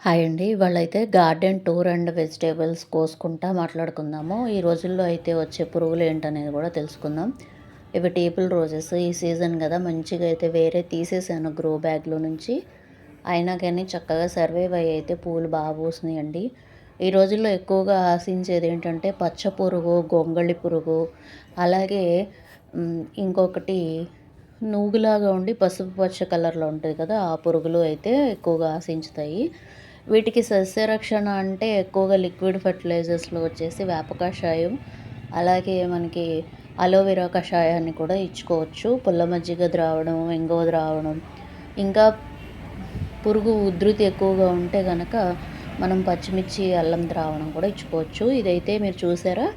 Hi అండి. వాళ్ళైతే garden tour and vegetables కోసుకుంటా మాట్లాడుకుందాము. ఈ రోజుల్లో అయితే వచ్చే పురుగులు ఏంటనేది కూడా తెలుసుకుందాం. ఇవి టేబుల్ రోజెస్. ఈ సీజన్ కదా మంచిగా అయితే వేరే తీసేసాను గ్రో బ్యాగ్లో నుంచి. అయినా కానీ చక్కగా సర్వైవ్ అయ్యి అయితే పూలు బాగా పూసినాయండి. ఈ రోజుల్లో ఎక్కువగా ఆశించేది ఏంటంటే పచ్చ పురుగు గొంగళి పురుగు అలాగే ఇంకొకటి నూగులాగా ఉండి పసుపు పచ్చ కలర్లో ఉంటుంది కదా ఆ పురుగులు అయితే ఎక్కువగా ఆశించుతాయి. వీటికి సస్యరక్షణ అంటే ఎక్కువగా లిక్విడ్ ఫర్టిలైజర్స్లో వచ్చేసి వేప కషాయం అలాగే మనకి అలోవెరా కషాయాన్ని కూడా ఇచ్చుకోవచ్చు. పుల్ల మజ్జిగ ద్రావణం ఎంగో ద్రావణం. ఇంకా పురుగు ఉధృతి ఎక్కువగా ఉంటే కనుక మనం పచ్చిమిర్చి అల్లం ద్రావణం కూడా ఇచ్చుకోవచ్చు. ఇదైతే మీరు చూసారా?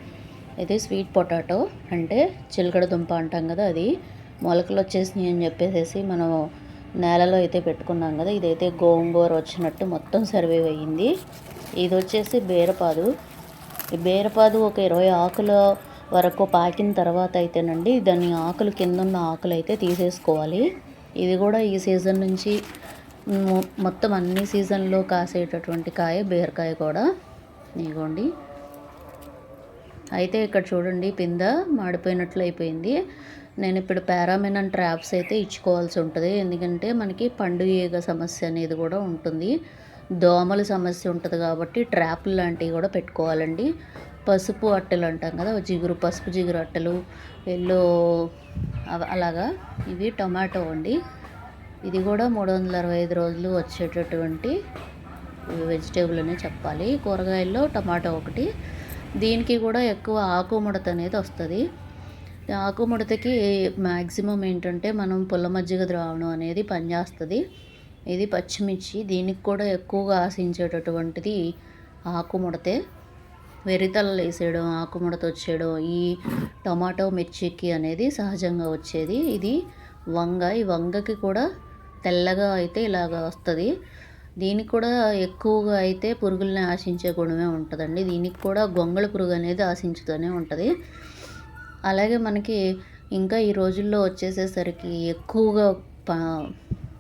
ఇది స్వీట్ పొటాటో అంటే చిలకడ దుంప అంటాం కదా అది. మొలకలు వచ్చేసినాయి అని చెప్పేసి మనం నేలలో అయితే పెట్టుకున్నాం కదా ఇదైతే గోంగూర వచ్చినట్టు మొత్తం సర్వైవ్ అయ్యింది. ఇది వచ్చేసి బీరపాదు. ఈ బీరపాదు ఒక ఇరవై ఆకుల వరకు పాకిన తర్వాత అయితేనండి దాని ఆకులు కింద ఉన్న ఆకులు అయితే తీసేసుకోవాలి. ఇది కూడా ఈ సీజన్ నుంచి మొత్తం అన్ని సీజన్లో కాసేటటువంటి కాయ బీరకాయ కూడా. ఇదిగోండి. అయితే ఇక్కడ చూడండి పింద మాడిపోయినట్లు అయిపోయింది. నేను ఇప్పుడు పారామినన్ ట్రాప్స్ అయితే ఇచ్చుకోవాల్సి ఉంటుంది. ఎందుకంటే మనకి పండు ఈగ సమస్య అనేది కూడా ఉంటుంది. దోమల సమస్య ఉంటుంది కాబట్టి ట్రాప్లు లాంటివి కూడా పెట్టుకోవాలండి. పసుపు అట్టలు అంటాం కదా జిగురు పసుపు జిగురు అట్టలు ఎల్లో అలాగా ఇవి టొమాటో అండి. ఇది కూడా మూడు వందల అరవై ఐదు రోజులు వచ్చేటటువంటి వెజిటేబుల్ అనే చెప్పాలి. కూరగాయల్లో టమాటో ఒకటి. దీనికి కూడా ఎక్కువ ఆకు ముడత అనేది వస్తుంది. ఆకు ముడతకి మ్యాక్సిమం ఏంటంటే మనం పుల్ల మజ్జిగ ద్రావణం అనేది పనిచేస్తుంది. ఇది పచ్చిమిర్చి దీనికి కూడా ఎక్కువగా ఆశించేటటువంటిది ఆకు ముడతే వెరితలలు వేసేయడం ఆకుముడత వచ్చేయడం ఈ టమాటో మిర్చికి అనేది సహజంగా వచ్చేది. ఇది వంగ ఈ వంగకి కూడా తెల్లగా అయితే ఇలాగ వస్తుంది. దీనికి కూడా ఎక్కువగా అయితే పురుగుల్ని ఆశించే గుణమే ఉంటుందండి. దీనికి కూడా గొంగళ పురుగు అనేది ఆశించుతూనే ఉంటుంది. అలాగే మనకి ఇంకా ఈ రోజుల్లో వచ్చేసేసరికి ఎక్కువగా ప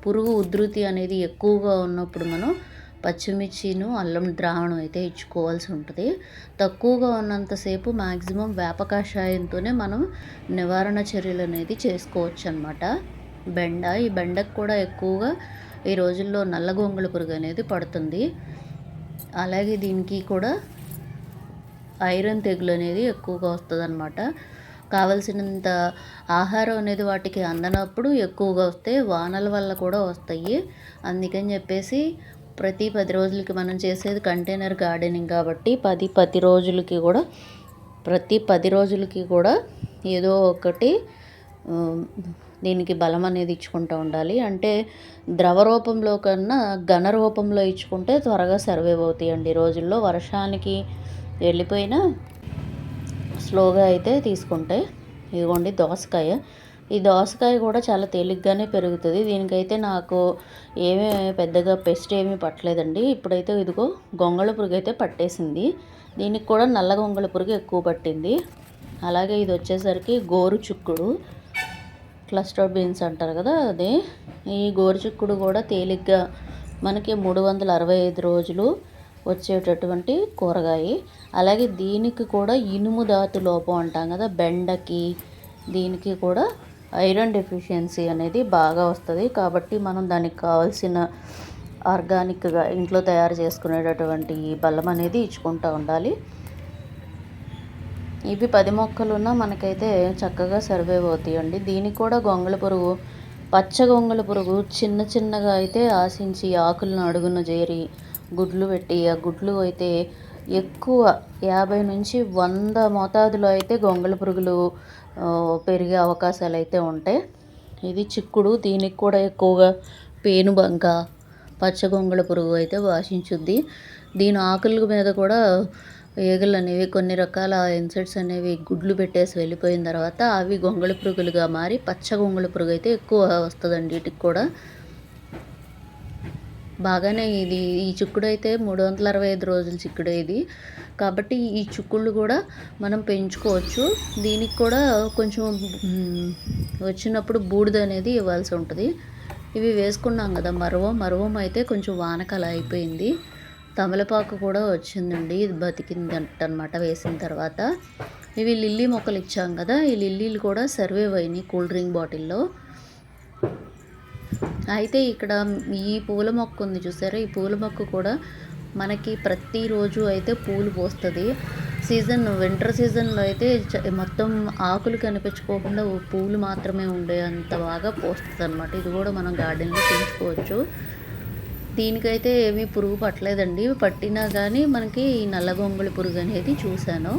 పురుగు ఉధృతి అనేది ఎక్కువగా ఉన్నప్పుడు మనం పచ్చిమిర్చిను అల్లం ద్రావణం అయితే ఇచ్చుకోవాల్సి ఉంటుంది. తక్కువగా ఉన్నంతసేపు మ్యాక్సిమం వేప కషాయంతోనే మనం నివారణ చర్యలు అనేది చేసుకోవచ్చు అనమాట బెండ ఈ బెండకు కూడా ఎక్కువగా ఈ రోజుల్లో నల్ల గొంగళి పురుగు అనేది పడుతుంది. అలాగే దీనికి కూడా ఐరన్ తెగులు అనేది ఎక్కువగా వస్తుంది అనమాట కావలసినంత ఆహారం అనేది వాటికి అందనప్పుడు ఎక్కువగా వస్తాయి వానల వల్ల కూడా వస్తాయి. అందుకని చెప్పేసి ప్రతి పది రోజులకి మనం చేసేది కంటైనర్ గార్డెనింగ్ కాబట్టి పది పది రోజులకి కూడా ప్రతి పది రోజులకి కూడా ఏదో ఒకటి దీనికి బలం అనేది ఇచ్చుకుంటూ ఉండాలి. అంటే ద్రవ రూపంలో కన్నా ఘన రూపంలో ఇచ్చుకుంటే త్వరగా సర్వైవ్ అవుతాయండి రోజుల్లో. వర్షానికి వెళ్ళిపోయినా స్లోగా అయితే తీసుకుంటాయి ఇదిగోండి దోసకాయ. ఈ దోసకాయ కూడా చాలా తేలిగ్గానే పెరుగుతుంది. దీనికైతే నాకు ఏమీ పెద్దగా పెస్ట్ ఏమీ పట్టలేదండి. ఇప్పుడైతే ఇదిగో గొంగళ పురుగు అయితే పట్టేసింది. దీనికి కూడా నల్ల గొంగళ పురుగు ఎక్కువ పట్టింది. అలాగే ఇది వచ్చేసరికి గోరు చుక్కుడు క్లస్టర్ బీన్స్ అంటారు కదా అదే. ఈ గోరుచిక్కుడు కూడా తేలిగ్గా మనకి మూడు వందల అరవై ఐదు రోజులు వచ్చేటటువంటి కూరగాయ. అలాగే దీనికి కూడా ఇనుము ధాతు లోపం అంటాం కదా బెండకి దీనికి కూడా ఐరన్ డెఫిషియన్సీ అనేది బాగా వస్తుంది. కాబట్టి మనం దానికి కావాల్సిన ఆర్గానిక్గా ఇంట్లో తయారు చేసుకునేటటువంటి బలం అనేది ఇచ్చుకుంటూ ఉండాలి. ఇవి పది మొక్కలున్న మనకైతే చక్కగా సర్వైవ్ అవుతాయండి. దీనికి కూడా గొంగళ పురుగు పచ్చ గొంగళ పురుగు చిన్న చిన్నగా అయితే ఆశించి ఆకులను అడుగున చేరి గుడ్లు పెట్టి ఆ గుడ్లు అయితే ఎక్కువ యాభై నుంచి వంద మోతాదులో అయితే గొంగళ పురుగులు పెరిగే అవకాశాలు అయితే ఉంటాయి. ఇది చిక్కుడు దీనికి కూడా ఎక్కువగా పేనుబంక పచ్చ గొంగళ పురుగు అయితే వాసించుద్ది. దీని ఆకుల మీద కూడా ఈగలు అనేవి కొన్ని రకాల ఇన్సెక్ట్స్ అనేవి గుడ్లు పెట్టేసి వెళ్ళిపోయిన తర్వాత అవి గొంగళి పురుగులుగా మారి పచ్చ గొంగళి పురుగు అయితే ఎక్కువ వస్తుందండి వీటికి కూడా. బాగానే ఇది ఈ చిక్కుడు అయితే మూడు వందల అరవై ఐదు రోజుల చిక్కుడు ఇది. కాబట్టి ఈ చిక్కుళ్ళు కూడా మనం పెంచుకోవచ్చు. దీనికి కూడా కొంచెం వచ్చినప్పుడు బూడిద అనేది ఇవ్వాల్సి ఉంటుంది. ఇవి వేసుకున్నాం కదా మరువం మరువం అయితే కొంచెం వానకల అయిపోయింది. తమలపాకు కూడా వచ్చిందండి ఇది బతికింది అనమాట వేసిన తర్వాత. ఇవి లిల్లీ మొక్కలు ఇచ్చాం కదా ఈ లిల్లీలు కూడా సర్వే అయినాయి కూల్ డ్రింక్ బాటిల్లో. అయితే ఇక్కడ ఈ పూల మొక్క ఉంది చూసారా? ఈ పూల మొక్క కూడా మనకి ప్రతిరోజు అయితే పూలు పోస్తుంది. సీజన్ వింటర్ సీజన్లో అయితే మొత్తం ఆకులు కనిపించుకోకుండా పూలు మాత్రమే ఉండే అంత బాగా పోస్తుంది అనమాట ఇది కూడా మనం గార్డెన్లో పెంచుకోవచ్చు. దీనికైతే ఏమీ పురుగు పట్టలేదండి. పట్టినా కానీ మనకి ఈ నల్లగొంగళి పురుగు అనేది చూశాను.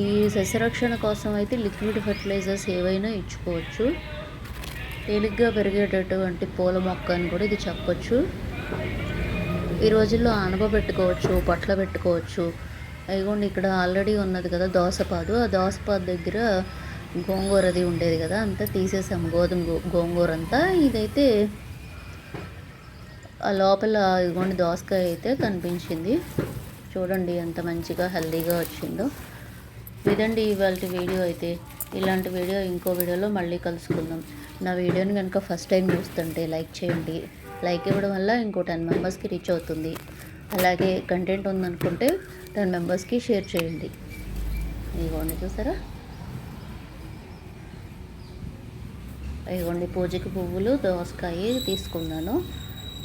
ఈ సస్యరక్షణ కోసం అయితే లిక్విడ్ ఫెర్టిలైజర్స్ ఏవైనా ఇచ్చుకోవచ్చు. తేలిగ్గా పెరిగేటటువంటి పూల మొక్క అని కూడా ఇది చెప్పొచ్చు. ఈ రోజుల్లో ఆనప పెట్టుకోవచ్చు పొట్ల పెట్టుకోవచ్చు. అయిగోండి ఇక్కడ ఆల్రెడీ ఉన్నది కదా దోసపాదు. ఆ దోసపాదు దగ్గర గోంగూరది ఉండేది కదా అంతా తీసేసాం. గోధుమ గో- గోంగూర అంతా. ఇదైతే ఆ లోపల ఇదిగోండి దోసకాయ అయితే కనిపించింది. చూడండి ఎంత మంచిగా హెల్దీగా వచ్చిందో. ఇదండి ఇవాళ వీడియో అయితే. ఇలాంటి వీడియో ఇంకో వీడియోలో మళ్ళీ కలుసుకుందాం. నా వీడియోని కనుక ఫస్ట్ టైం చూస్తుంటే లైక్ చేయండి. లైక్ ఇవ్వడం వల్ల ఇంకో టెన్ మెంబర్స్కి రీచ్ అవుతుంది. అలాగే కంటెంట్ ఉందనుకుంటే టెన్ మెంబర్స్కి షేర్ చేయండి. ఇదిగోండి చూసారా? ఇదిగోండి పూజకి పువ్వులు దోసకాయ తీసుకున్నాను.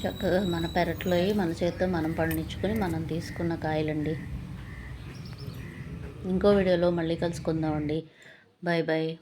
చక్కగా మన పెరట్లో మన చేత్తో మనం పండించుకొని మనం తీసుకున్న కాయలండి. ఇంకో వీడియోలో మళ్ళీ కలుసుకుందామండి. Bye-bye.